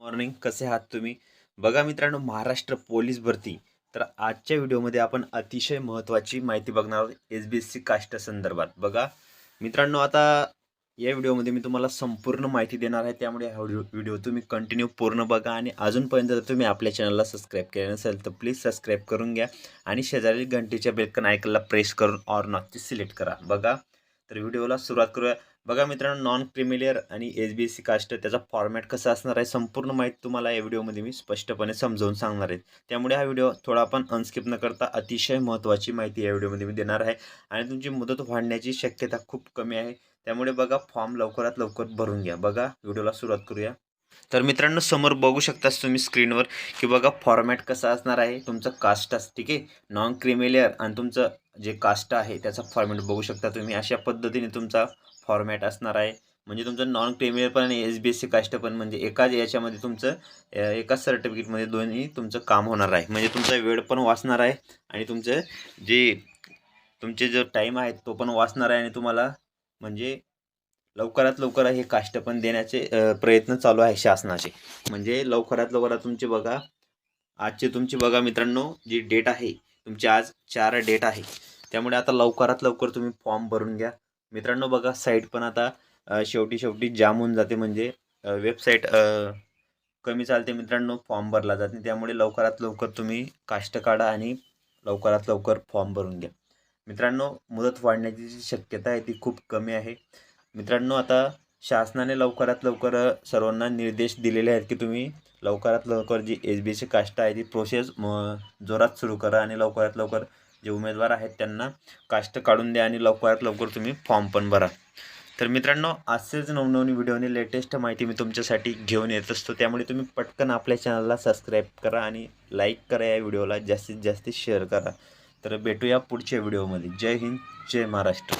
Morning कसे आहात तुम्ही? बघा मित्रांनो महाराष्ट्र पोलीस भरती. तर आजच्या व्हिडिओमध्ये आपण अतिशय महत्त्वाची माहिती बघणार आहोत S B S C caste संदर्भात. बघा मित्रांनो आता या व्हिडिओमध्ये मी तुम्हाला संपूर्ण माहिती देणार आहे. त्यामुळे हा व्हिडिओ तुम्ही कंटिन्यू पूर्ण बघा आणि अजूनपर्यंत जर तुम्ही आपल्या चॅनलला सबस्क्राईब केलं नसेल तर प्लीज सबस्क्राईब करून घ्या आणि शेजारील घंटीच्या बेलकन आयकनला प्रेस करून ऑर नॉटची सिलेक्ट करा. बघा तर व्हिडिओला सुरुवात करूया. बघा मित्रांनो नॉन क्रिमिलियर आणि S B S C caste त्याचा फॉर्मॅट कसा असणार आहे संपूर्ण माहिती तुम्हाला या व्हिडिओमध्ये मी स्पष्टपणे समजावून सांगणार आहे. त्यामुळे हा व्हिडिओ थोडा आपण अनस्किप न करता अतिशय महत्त्वाची माहिती या व्हिडिओमध्ये मी देणार आहे. आणि तुमची मुदत वाढण्याची शक्यता खूप कमी आहे. त्यामुळे बघा फॉर्म लवकरात लवकर भरून घ्या. बघा व्हिडिओला सुरुवात करूया. तर मित्रांनो समोर बघू शकतास तुम्ही स्क्रीनवर की बघा फॉर्मॅट कसा असणार आहे तुमचं कास्ट अस ठीक आहे? नॉन क्रिमिलियर आणि तुमचं जे कास्ट आहे त्याचा फॉर्मॅट बघू शकता तुम्ही. अशा पद्धतीने तुमचा फॉर्मॅट असणार आहे. म्हणजे तुमचं नॉन क्रिमिनल पण आणि S B S C caste पण म्हणजे एकाच याच्यामध्ये तुमचं एकाच सर्टिफिकेटमध्ये दोन्ही तुमचं काम होणार आहे. म्हणजे तुमचा वेळ पण वाचणार आहे आणि तुमचं जे तुमचे जो टाईम आहे तो पण वाचणार आहे आणि तुम्हाला म्हणजे लवकरात लवकर हे कास्ट पण देण्याचे प्रयत्न चालू आहे शासनाचे. म्हणजे लवकरात लवकरात तुमचे बघा आजचे तुमची बघा मित्रांनो जी डेट आहे तुमची आज चार डेट आहे. त्यामुळे आता लवकरात लवकर तुम्ही फॉर्म भरून घ्या. मित्रांनो बघा साईट पण आता शेवटी शेवटी जाम होऊन जाते म्हणजे वेबसाईट कमी चालते मित्रांनो फॉर्म भरला जात नाही. त्यामुळे लवकरात लवकर तुम्ही काष्ट काढा आणि लवकरात लवकर फॉर्म भरून घ्या. मित्रांनो मुदत वाढण्याची जी शक्यता आहे ती खूप कमी आहे. मित्रांनो आता शासनाने लवकरात लवकर सर्वांना निर्देश दिलेले आहेत की तुम्ही लवकरात लवकर जी एस बी सी काष्ट आहे ती प्रोसेस म जोरात सुरू करा आणि लवकरात लवकर जे उमेदवार आहेत त्यांना काष्ट काढून द्या आणि लवकरात लवकर तुम्ही फॉर्म पण भरा. तर मित्रांनो असेच नवनवीन व्हिडिओने लेटेस्ट माहिती मी तुमच्यासाठी घेऊन येत असतो. त्यामुळे तुम्ही पटकन आपल्या चॅनलला सबस्क्राईब करा आणि लाईक करा या व्हिडिओला जास्तीत जास्त शेअर करा. तर भेटूया पुढच्या व्हिडिओमध्ये जय हिंद जय महाराष्ट्र.